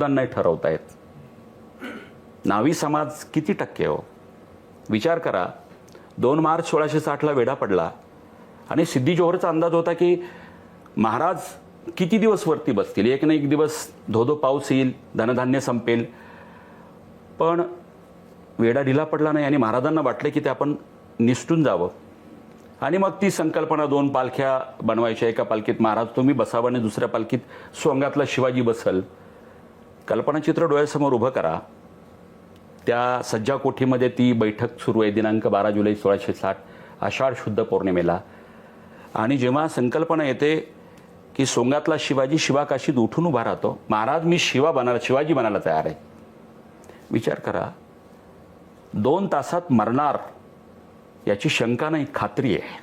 नाही ठरवता येत. नावी समाज किती टक्के हो? विचार करा. दोन मार्च सोळाशे साठला वेढा पडला आणि सिद्धी जोहरचा अंदाज होता की महाराज किती दिवस वरती बसतील? एक ना एक दिवस धोधो पाऊस येईल धनधान्य संपेल. पण वेढा ढिला पडला नाही आणि महाराजांना वाटले की ते आपण निसटून जावं. आणि मग ती संकल्पना दोन पालख्या बनवायच्या. एका पालखीत महाराज तुम्ही बसावं आणि दुसऱ्या पालखीत सोंगातला शिवाजी बसल. कल्पनाचित्र डोळ्यासमोर उभं करा. त्या सज्जा कोठीमध्ये ती बैठक सुरू आहे. दिनांक बारा जुलै सोळाशे साठ आषाढ शुद्ध पौर्णिमेला. आणि जेव्हा संकल्पना येते की सोंगातला शिवाजी शिवाकाशीत उठून उभा राहतो महाराज मी शिवा बनायला शिवाजी बनायला तयार आहे. विचार करा दोन तासात मरणार याची शंका नाही खात्री आहे.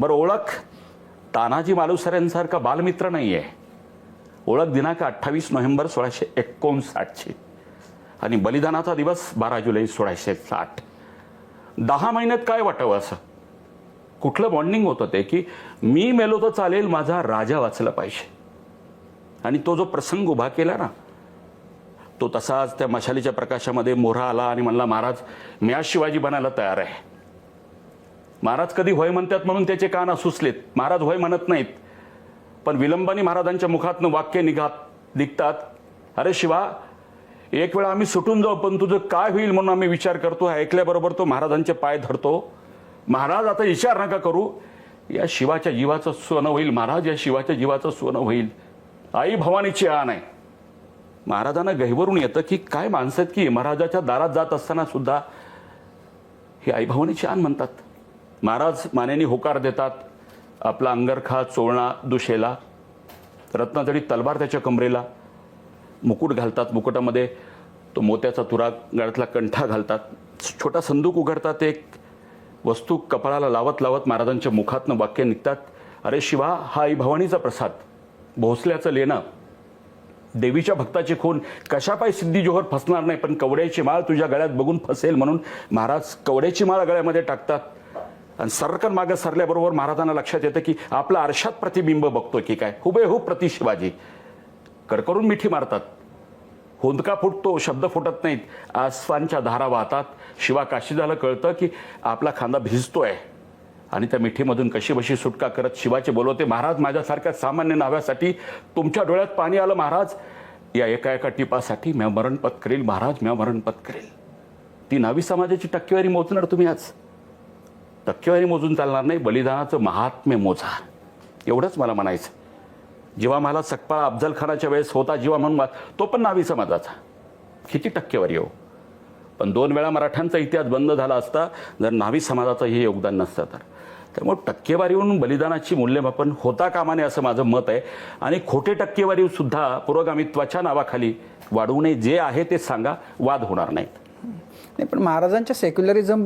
बरं ओळख तानाजी मालुसऱ्यांसारखा बालमित्र नाही आहे ओळख दिनांक अठ्ठावीस नोव्हेंबर सोळाशे एकोणसाठची. आणि बलिदानाचा दिवस बारा जुलै सोळाशे साठ. दहा महिन्यात काय वाटावं असं? कुठलं बॉन्डिंग होतं ते? की मी मेलो तर चालेल माझा राजा वाचला पाहिजे. आणि तो जो प्रसंग उभा केला ना तो तसाच त्या मशालीच्या प्रकाशामध्ये मोहरा आला आणि म्हणला महाराज मी आज शिवाजी बनायला तयार आहे. महाराज कधी होय म्हणतात म्हणून त्याचे कान सुचलेत महाराज होय म्हणत नाहीत. पण विलंबानी महाराजांच्या मुखातनं वाक्य निघात निघतात. अरे शिवा एक वेळा आम्ही सुटून जाऊ पण तुझं काय होईल म्हणून आम्ही विचार करतो ऐकल्याबरोबर तो महाराजांचे पाय धरतो. महाराज आता विचार नका करू. या शिवाच्या जीवाचं सोनं होईल. महाराज या शिवाच्या जीवाचं सोनं होईल. आई भवानीची आण आहे. महाराजांना गहिवरून येतं की काय माणसं आहेत की महाराजाच्या दारात जात असताना सुद्धा ही आई भवानीची आण म्हणतात. महाराज मानेनी होकार देतात. आपला अंगरखा चोळणा दुशेला रत्नाजडी तलवार त्याच्या कमरेला मुकुट घालतात मुकुटामध्ये तो मोत्याचा तुरा गळ्यातला कंठा घालतात छोटा संदूक उघडतात एक वस्तू कपाळाला लावत लावत महाराजांच्या मुखातनं वाक्य निघतात अरे शिवा हा आई भवानीचा प्रसाद भोसल्याचं लेणं देवीच्या भक्ताची खून कशापाय सिद्धी जोहर फसणार नाही पण कवड्याची माळ तुझ्या गळ्यात बघून फसेल म्हणून महाराज कवड्याची माळ गळ्यामध्ये टाकतात आणि सरकन मागं सरल्याबरोबर महाराजांना लक्षात येतं की आपला आरशात प्रतिबिंब बघतोय की काय? हुबेहूब प्रति शिवाजी. करकरून मिठी मारतात. होंदका फुटतो शब्द फुटत नाहीत. आसवांच्या धारा वाहतात. शिवा काशीदाला कळतं की आपला खांदा भिजतोय. आणि त्या मिठीमधून कशी बशी सुटका करत शिवाचे बोलवते महाराज माझ्यासारख्या सामान्य नाव्यासाठी तुमच्या डोळ्यात पाणी आलं महाराज. या एका एका टिपासाठी म्या मरण पत्करेल महाराज म्या मरण पत्करेल ती नावी समाजाची टक्केवारी मोजणार तुम्ही आज. टक्केवारी मोजून चालणार नाही बलिदानाचं महात्म्य मोजा. एवढंच मला म्हणायचं. जेव्हा मला सकपाळ अफजल खानाच्या वेळेस होता जेव्हा म्हणून तो पण नावी समाजाचा. किती टक्केवारी हो. पण दोन वेळा मराठ्यांचा इतिहास बंद झाला असता जर नावी समाजाचं हे योगदान नसतं तर. त्यामुळे टक्केवारीहून बलिदानाची मूल्यमापन होता कामा नये असं माझं मत आहे. आणि खोटे टक्केवारीसुद्धा पुरोगामित्वाच्या नावाखाली वाढवू नये. जे आहे ते सांगा वाद होणार नाहीत. नाही पण महाराजांच्या सेक्युलरिझम